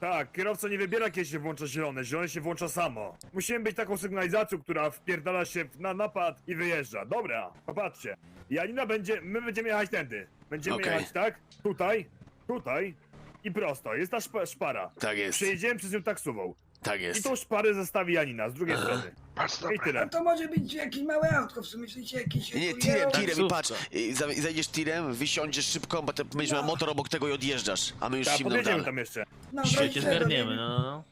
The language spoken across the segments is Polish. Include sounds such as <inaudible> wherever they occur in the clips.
Tak, kierowca nie wybiera kiedy się włącza zielone, zielone się włącza samo. Musimy być taką sygnalizacją, która wpierdala się w- na napad i wyjeżdża. Dobra, popatrzcie. Janina będzie, my będziemy jechać tędy. Będziemy Okej. jechać tak, tutaj, tutaj i prosto. Jest ta szpa, szpara. Tak jest, Przejedziemy przez nią taksówą. Tak I jest. tą szparę zostawi Janina z drugiej strony. Patrz, I dobra. tyle. To może być jakieś małe autko, w sumie myślicie jakieś... Nie, tirem, tirem i patrz, i za- i zajdziesz tirem, wysiądziesz szybko, bo będziesz miał motor obok tego i odjeżdżasz, a my już podjedziemy dalej. tam jeszcze. No, wejście zgarniemy, no, no.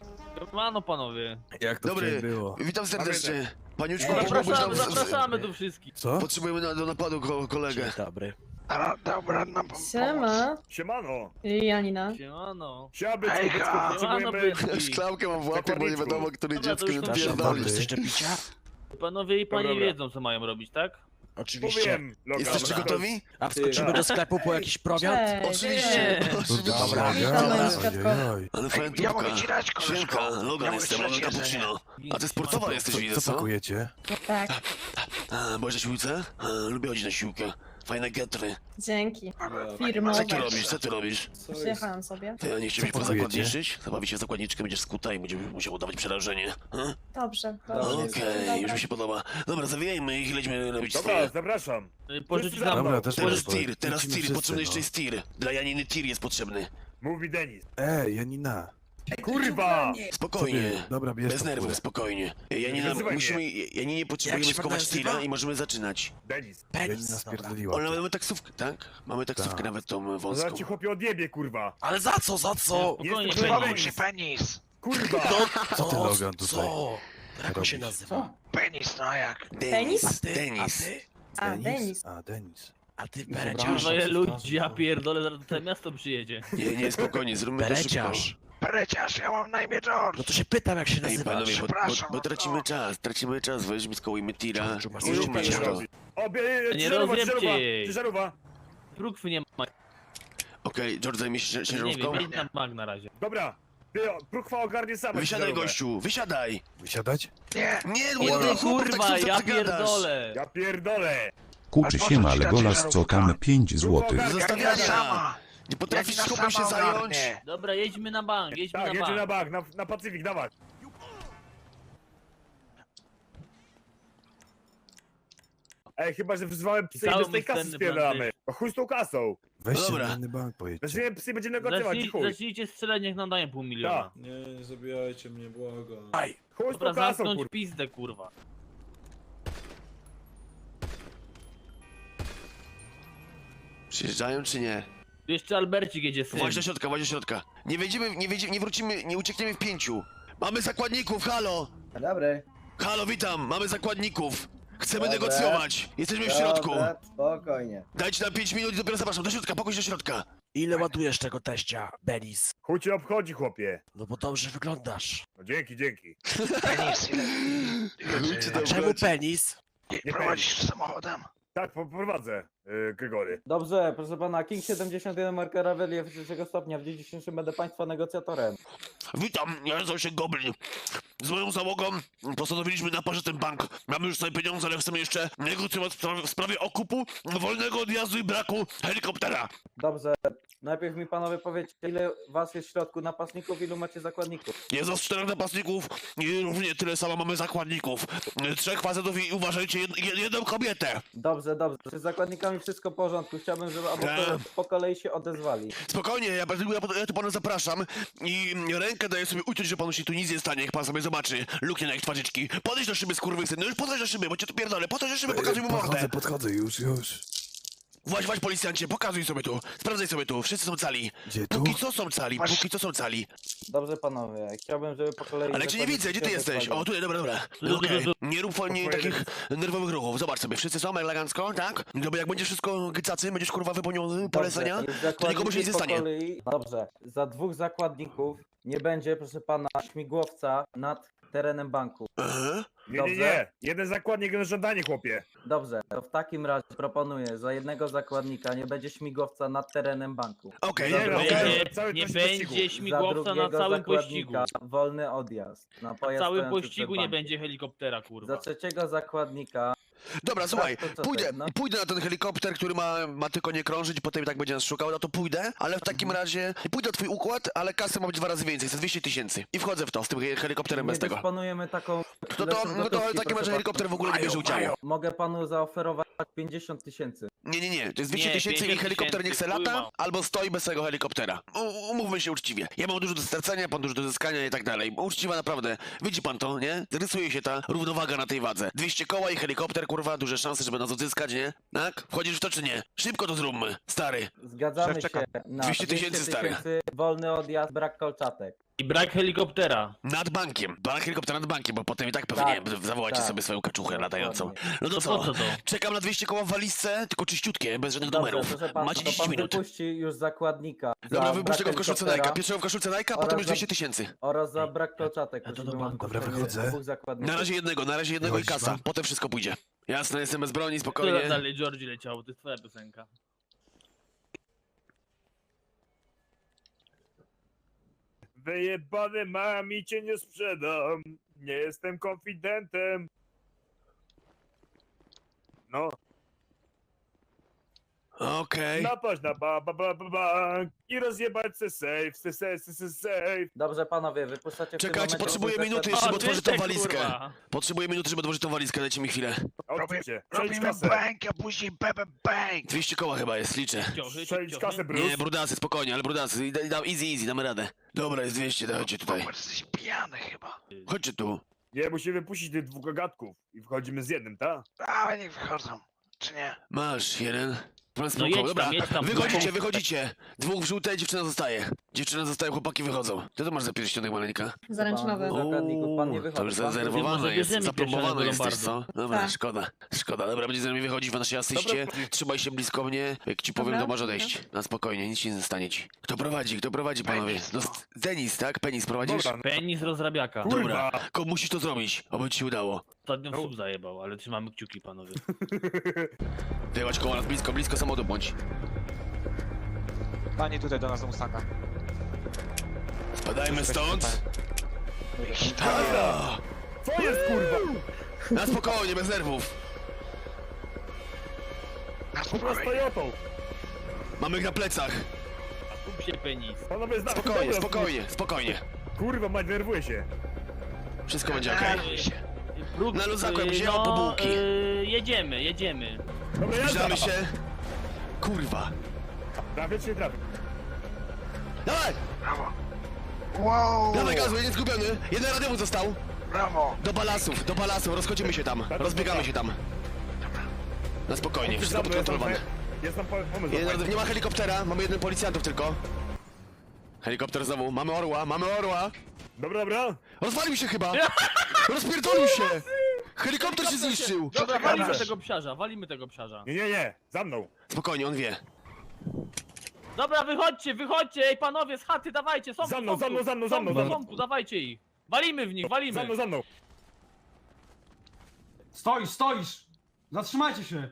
Mano panowie. Jak to Dobry, wczoraj było? witam serdecznie. Paniuczku, Ej, nam, Zapraszamy, z- zapraszamy tu wszystkich. Co? potrzebujemy na, do napadu ko kolegę. Dzień dobry. Dobra, dobra, nam pom- Siema, Siemano. Janina. Siemano. Siaby, Hejka. dziecko, Siemano, potrzebujemy... bydlki. Szklankę mam w łapie, bo nie wiadomo, Dobra, dziecko to nie już pierdoli. Chcesz picia? Panowie i panie Dobra. wiedzą, co mają robić, tak? Oczywiście. Powiem, Logan. Jesteście to- gotowi? A wskoczymy do sklepu po jakiś prowiant? Cześć. Oczywiście, Nie. oczywiście. Dobra, Witam, moim ojej, świadku. ojej. Ale fajna Ja mogę ci dać, koleżko. Siemka, Ja Logan mogę jestem, ci Logan dać jedzenie. cappuccino. A ty sportowa jesteś, widzę, Co co? pakujecie? Tak, A, Byłeś na siłce? A, lubię chodzić na siłkę. Fajne getry. dzięki. Co Firmowe. ty robisz, co ty robisz? Przyjechałam sobie. Ty, nie chciałbyś Co pakujecie? pozakładniczyć? Zabawi się zakładniczkę, będziesz skuta i będziesz musiał udawać przerażenie. Hm? Dobrze, Okej, dobrze. już mi się podoba. Dobra, zawijajmy ich i lećmy robić Dobra, swoje. zapraszam. Nam... Dobra, też Teraz może tir, teraz tir, potrzebny jeszcze no. jest tir. Dla Janiny tir jest potrzebny. Mówi Denis. Ej, Janina. Kurwa! nie. Spokojnie. Dobra, bierz Bez to nerwów, spokojnie. Janina, wyzywaj musimy, Janinie potrzebujemy Jak się skować pan nazywa? tira i możemy zaczynać. Denis. Janina spierdoliła. O, mamy taksówkę, tak? Mamy taksówkę Tak. nawet tą No wąską. zaraz ci chłopie odjebie, kurwa. Ale za co, za co? Spokojnie, Jestem Penis. Się penis. Kurwa! Co ty, Logan, tutaj Co? Jak on robisz? się nazywa? Penis, no jak? Denis, A ty? Denis. A ty? A, Denis. A, Denis. A ty Kurwa, bereciarz? je ludzi, ja pierdolę, zaraz tutaj miasto przyjedzie. Nie, nie, spokojnie, zróbmy to szybko. Pereciarz, ja mam na imię George. No to się pytam jak się Ej, nazywasz. panowie, bo, bo, Przepraszam, bo tracimy co? czas, tracimy czas, weźmy, skołujmy tira. George, masz do to. powiedzenia? O, bie, Nie jej. ciężarówka. Brukwy nie ma. Okej, George zajmie się Nie ciężarówką. wiem, mag na razie. Dobra. Ty, o, Próchwa ogarnie sama Wysiadaj, ciężarówkę. gościu, wysiadaj! Wysiadać? Nie, Nie, młody ty chłopak, kurwa, ja co gadasz? pierdolę. Ja pierdolę. Kuczy Ale się co ma Legolas ciężarówka? cokam 5 złotych. Janina Zostawiania! sama. Nie potrafisz chłopem się sama zająć? ogarnie. Dobra, jedźmy na bank, jedźmy Tak, na jedzie na bank. bank, na, na Pacyfik, dawaj. Ej, chyba, że wzywamy psy i Cały bez tej kasy ustępny spierdamy. bandyt. O chuj z tą kasą. Weźcie Dobra. na inny bank, pojedźcie. Weźmiemy psy i będziemy negocjować, i Zacznij, chuj. zacznijcie strzelać, niech nam dają pół miliona. Tak. Nie, nie zabijajcie mnie, błagam. Aj, Chuj z tą kasą, zamknąć kurwa. pizdę, kurwa. Przyjeżdżają czy nie? Tu Jeszcze Albercik jedzie syn. Właśnie do środka, właśnie do środka. Nie wejdziemy, nie wejdziemy, nie wrócimy, nie uciekniemy w pięciu. Mamy zakładników, halo! Dobry. Halo, witam, mamy zakładników. Chcemy Dobra. negocjować. Jesteśmy w środku. Dobra, spokojnie. Dajcie nam 5 minut i dopiero zapraszam. Do środka, pokój do środka. Ile ładujesz tego teścia, Denis? Chuj cię obchodzi, chłopie. No bo dobrze wyglądasz. No dzięki, dzięki. Penis, ile, ile Czemu penis? nie prowadzisz samochodem? Tak, poprowadzę, yy, Gregory. Dobrze, proszę pana, King 71 Marka Ravelli trzeciego stopnia. W dniu dzisiejszym będę państwa negocjatorem. Witam, ja nazywam się Goblin. Z moją załogą postanowiliśmy napaść ten bank. Mamy już sobie pieniądze, ale chcemy jeszcze negocjować w sprawie, w sprawie okupu, wolnego odjazdu i braku helikoptera. Dobrze, najpierw mi panowie powiedzcie, ile was jest w środku napastników, ilu macie zakładników? Jest nas czterech napastników i równie tyle samo mamy zakładników. Trzech facetów i uważajcie, jed, jed, jedną kobietę. Dobrze, dobrze. Z zakładnikami wszystko w porządku. Chciałbym, żeby obok Tak. po kolei się odezwali. Spokojnie, ja, ja, ja tu pana zapraszam i rękę daję sobie uciąć, że panu się tu nic nie stanie, jak pan sobie zobaczy luknie na ich twarzyczki. Podejdź do szyby, skurwysyn, no już podejdź do szyby, bo cię tu pierdolę, podejdź do szyby, pokazuj mu mordę. Podchodzę, podchodzę, już, już. Właź, właź, policjancie, pokazuj sobie tu, sprawdzaj sobie tu, wszyscy są cali. Gdzie tu? Póki co są cali, Masz- póki co są cali. Dobrze, panowie. Chciałbym, żeby po kolei... Ale cię nie widzę, gdzie ty jesteś? O, tutaj, dobra, dobra. Okej, nie rób fajnie takich nerwowych ruchów, zobacz sobie, wszyscy są elegancko, tak? No bo jak będzie wszystko gycacy, będziesz kurwa wypełniał polecenia, to nikomu się nic nie stanie. kolei- Dobrze, za dwóch zakładników nie będzie, proszę pana, śmigłowca nad terenem banku. Aha. Nie, nie, Dobrze. nie. Jeden zakładnik, jedno żądanie, chłopie. Dobrze, to w takim razie proponuję, za jednego zakładnika nie będzie śmigłowca nad terenem banku. Okej, Nie, dobra, okej. okej. Nie, cały nie będzie śmigłowca za na drugiego całym pościgu. zakładnika wolny odjazd. Na Na pojazd całym stojący pościgu nie bankiem. będzie helikoptera, Za kurwa. trzeciego zakładnika Dobra, słuchaj, to co pójdę, tak, no? pójdę na ten helikopter, który ma, ma tylko nie krążyć, potem i tak będzie nas szukał, no to pójdę, ale w takim Mhm. razie, pójdę o twój układ, ale kasy ma być dwa razy więcej, za 200 tysięcy. I wchodzę w to, z tym he- helikopterem Nie bez tego. dysponujemy taką... To, to, no to w takim razie helikopter w ogóle nie bierze udziału. Mogę panu zaoferować 50 tysięcy. Nie, nie, nie, to jest 200 Nie, tysięcy i 50 helikopter niech se tysięcy, lata, chuj albo stoi bez tego helikoptera. U, umówmy się uczciwie. Ja mam dużo do stracenia, pan dużo do zyskania i tak dalej. Uczciwa naprawdę. Widzi pan to, nie? Rysuje się ta równowaga na tej wadze. 200 koła i helikopter, kurwa, duże szanse, żeby nas odzyskać, nie? Tak? Wchodzisz w to czy nie? Szybko to zróbmy, stary. Zgadzamy się na 200 tysięcy, stary. tysięcy, wolny odjazd, brak kolczatek. I brak helikoptera. Nad bankiem. Bank helikopter nad bankiem, bo potem i tak pewnie Tak, zawołacie tak. sobie swoją kaczuchę latającą. No to To co? po co to? Czekam na 200 koła w walizce, tylko czyściutkie, bez żadnych Dobrze, numerów. pana, Macie to 10 pan minut. wypuści już zakładnika. Dobra, wypuszczę go brak w koszulce helikoptera Nike'a. Pierwszego w koszulce Nike'a, potem już za- 200 tysięcy. Oraz za brak kolczatek. A to do banku. Dobra, wychodzę. Na razie jednego, na razie jednego i kasa. pan? Potem wszystko pójdzie. Jasne, jestem bez broni, spokojnie. dalej Georgie leciało? To jest twoja piosenka. Wyjebany mam i cię nie sprzedam. Nie jestem konfidentem. No, Okej. napaść na ba, ba, ba, ba, bank i rozjebać se safe, se, se, se, se safe. Dobrze panowie, wypuszczacie w tym Czekajcie, momencie potrzebuję minuty, zakładników. żeby otworzyć tą walizkę. kurwa. Potrzebuję minuty, żeby otworzyć tą walizkę, dajcie mi chwilę. Oczywiście, przejdź Robimy kasę. bank, a później bebe bank. 200 koła chyba jest, liczę. Przejdź kasę, Bruce. Nie, brudasy, spokojnie, ale da- da- Easy, easy, damy radę. Dobra, jest 200, dajcie tutaj. Popatrz, jesteś pijany chyba. Chodźcie tu. Nie, musimy wypuścić tych dwóch gagatków i wchodzimy z jednym, tak? Ale niech wychodzą. Czy nie? Masz, jeden. No spoko, jedź tam, dobra. jedź tam. Wychodzicie, wychodzicie. Dwóch w żółtej, dziewczyna zostaje. Dziewczyna zostaje, chłopaki wychodzą. Ty to masz za pierścionek maleńka? Zaręczynowy. Pan- zakładników, pan nie Uuu, wychodzi, To już pan- Może jest, bierzemy zaplombowane jesteś, co? Dobra, Tak. szkoda. Szkoda, dobra, będzie z nami wychodzić w naszej asyście. Dobra. Trzymaj się blisko mnie. Jak ci powiem, Dobra, to masz odejść. Na spokojnie, nic się nie stanie ci. Kto prowadzi, kto prowadzi, panowie? No, s- Denis, tak? Penis prowadzisz? Dobra, Penis rozrabiaka. Dobra, ko musisz to zrobić, oby ci się udało. Ostatnio w sub zajebał, ale trzymamy kciuki panowie. Wyjechać koło nas blisko, blisko samochodu bądź. Pani tutaj do nas do Mustanga. Spadajmy stąd. Dobra. Co jest kurwa? Na spokojnie, bez nerwów. Na Kurwa z spokojnie. Toyotą. Mamy ich na plecach. Kup się penis. Panowie zna... Spokojnie, dobra, spokojnie, spokojnie. Kurwa, mać nerwuje się. Wszystko będzie okej. Się. Bruk, Na luzaku, jak y, wzięło po bułki. y, jedziemy, jedziemy. Dobra, jazda. Zbliżamy się. Kurwa. Trafię czy nie trafię? Wow. dawaj gazu, jeden zgubiony. Jeden radiowóz został. Brawo. Do balasów, do balasów, rozchodzimy się tam. Rozbiegamy się tam. Na spokojnie, wszystko pod kontrolą. Jest tam pomysł. Jeden, Jeden... radio- nie ma helikoptera, mamy jeden policjantów tylko. Helikopter znowu, mamy orła, mamy orła. Dobra, dobra. Rozwalił się chyba. <laughs> Rozpierdolił się. Helikopter się zniszczył. Dobra, walimy gadasz? tego psiarza, walimy tego psiarza. Nie, nie, nie. Za mną. Spokojnie, on wie. Dobra, wychodźcie, wychodźcie, ej panowie z chaty, dawajcie, są Za mną, za mną, za mną, za mną, za mną. dawajcie ich. Walimy w nich, walimy. Za mną, za mną. Stoisz, stoisz! Zatrzymajcie się!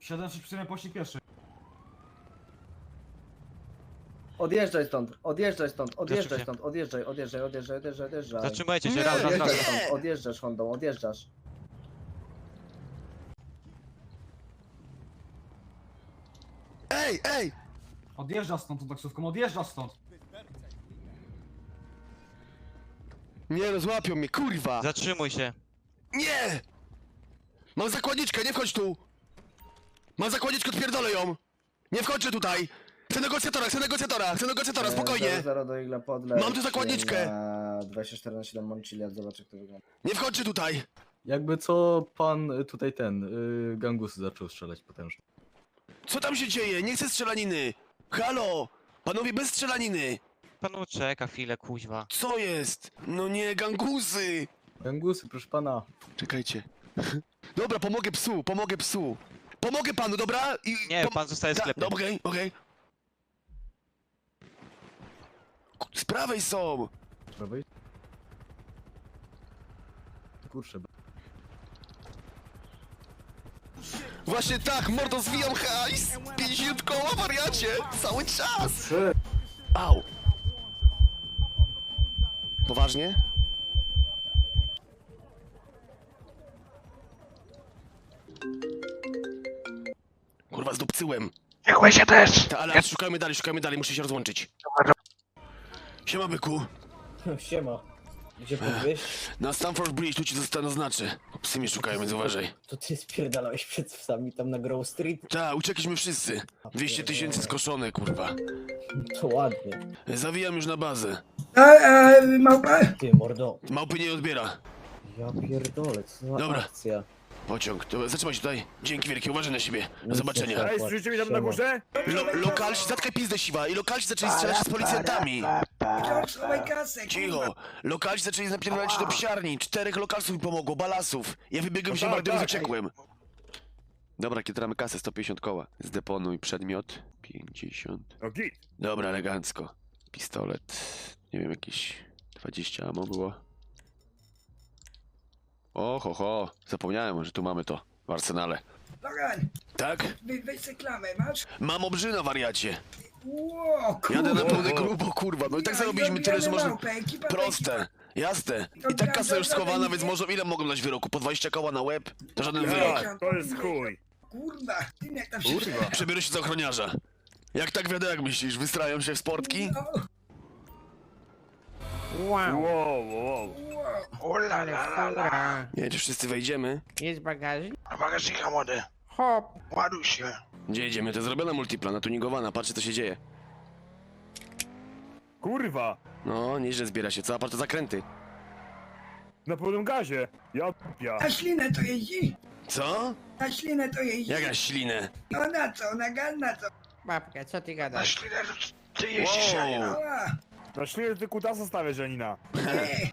7 czy 4 pościg pieszy. Odjeżdżaj stąd, odjeżdżaj stąd, odjeżdżaj stąd, odjeżdżaj, odjeżdżaj, odjeżdżaj, odjeżdżaj, odjeżdżaj. Zatrzymajcie się, raz, raz, raz. stąd, odjeżdżasz Hondą, odjeżdżasz. Ej, ej! Odjeżdża stąd tą taksówką, odjeżdża stąd! Nie no, złapią mnie, kurwa! Zatrzymuj się! Nie! Mam zakładniczkę, nie wchodź tu! Mam zakładniczkę, odpierdolę ją! Nie wchodźcie tutaj! Chcę negocjatora, chcę negocjatora, chcę negocjatora, spokojnie! 0 do Igla podleć. Mam tu zakładniczkę. Na 24 na 7 Monciliad, zobacz jak to wygląda. Nie wchodźcie tutaj! Jakby co pan y, tutaj ten, y, gangusy zaczął strzelać potężnie. Co tam się dzieje? Nie chcę strzelaniny! Halo! Panowie, bez strzelaniny! Panu czeka chwilę, kuźwa. Co jest? No nie, gangusy! Gangusy, proszę pana. Czekajcie. <laughs> Dobra, pomogę psu, pomogę psu. Pomogę panu, dobra? I, Nie, pom- pan zostaje w Ta- sklepie. Dobra, okej, okej. Ku- Z prawej są! Z prawej. Kurczę, Właśnie tak, mordo, zwijam hajs! 50 koła, wariacie! Cały czas! Au! Poważnie? Kurwa, zdupcyłem! Niechłe się też! Ta, ale szukajmy dalej, szukajmy dalej, muszę się rozłączyć. Siema, byku! <laughs> Siema. Gdzie podwieźć? Na Stamford Bridge, tu ci zostanę znaczy. Psy mnie szukają, więc uważaj. To ty spierdalałeś przed psami tam na Grove Street? Ta, uciekliśmy wszyscy. 200 tysięcy skoszone, kurwa. To ładnie. Zawijam już na bazę. A, a małpa? Ty mordo. Małpy nie odbiera. Ja pierdolę, co za Dobra. akcja. Pociąg, to zatrzymaj się tutaj. Dzięki wielkie, uważaj na siebie. Do zobaczenia. Ej, słyszycie mnie tam na górze? Lo lokalsi, zatkaj pizdę siwa i lokalsi zaczęli strzelać się z policjantami. George, schowaj kasę, Cicho. Lokalsi zaczęli napierdalać się do psiarni. Czterech lokalsów mi pomogło, balasów. Ja wybiegłem No się tak, bardzo i tak. uciekłem. Dobra, kietramy kasę, 150 koła. Zdeponuj przedmiot. 50. No git. Dobra, elegancko. Pistolet. Nie wiem, jakieś 20 ammo było. O, ho, ho. Zapomniałem, że tu mamy to w arsenale. Logan, Tak? wy, weź se klamę, masz? Mam obrzyna, wariacie. Ło, Jadę na kurwa. pełne grubo, kurwa. No i tak Ja- zarobiliśmy ja- tyle, jadę że można... małpę, ekipa Proste. Jasne. I tak kasa już schowana, więc może ile mogą dać wyroku? Po 20 koła na łeb? To żaden wyrok. To jest chuj. Kurwa, ty jak tam się Kurwa. Przebiorę się za ochroniarza. Jak tak wiadomo, jak myślisz? Wystrają się w sportki? No, Wow, wow, wow. wow. Ula la la la. Nie czy wszyscy wejdziemy. Jest bagażnik? Na bagażnika młody. Hop. Ładuj się. Gdzie jedziemy? To zrobiona multiplana, tuningowana, patrzcie co się dzieje. Kurwa. No, nieźle zbiera się, co? A patrz, to zakręty. Na pełnym gazie. Ja ja. Na ślinę to jeździ? Co? Na ślinę to jeździ? Jaka ślinę? No na co, na gaz na co? Babka, co ty Na gadasz? ślinę to ty jeździsz, Wow. Janina. Ała, Na ślinę ty kutasa stawiasz, Janina. nie,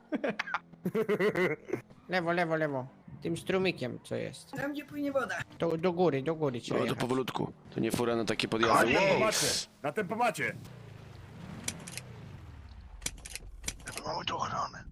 <laughs> Lewo, lewo, lewo. Tym strumykiem, co jest. tam gdzie płynie woda. To do góry, do góry trzeba No to jechać. powolutku. To nie fura na takie podjazdy. Koniec. Wow. Pomacie. Na tempomacie. Mamy tu ochronę.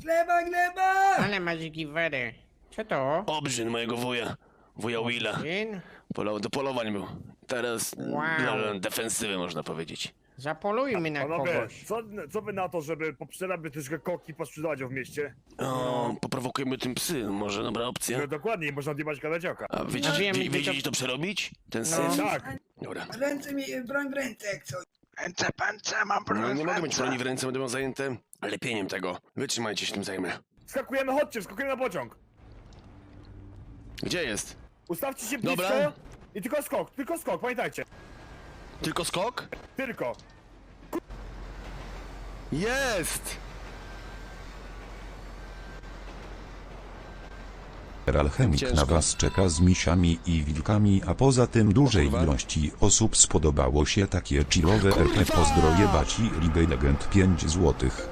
Gleba, gleba! Ale masz giwery. Co to? Obrzyn mojego wuja. Wuja Willa. Syn? Polo do polowań był. Teraz Wow. defensywy można powiedzieć. Zapolujmy na Panowie, kogoś. co, co wy na to, żeby poprzedać troszkę koki i posprzedawać ją w mieście? O, poprowokujemy tym psy, może dobra opcja. No dokładnie, można odjebać kadeciaka. A wiecie, A wiemy, wie, wiecie, to- gdzie to przerobić? Ten No. syn? Tak. Dobra. Ręce mi, broń w ręce jak coś. Ręce, pęce, mam broń No, nie mogę mieć broni w ręce, będę miał zajęte lepieniem tego. Wytrzymajcie się tym zajmę. Skakujemy, chodźcie, skakujemy na pociąg. Gdzie jest? Ustawcie się blisko. Dobra. I tylko skok, tylko skok, pamiętajcie. Tylko skok? Tylko. Jest! Alchemik Ciężko. na was czeka z misiami i wilkami, a poza tym dużej kurwa. ilości osób spodobało się takie chillowe RP. Pozdrowie Baci League Legend 5 złotych.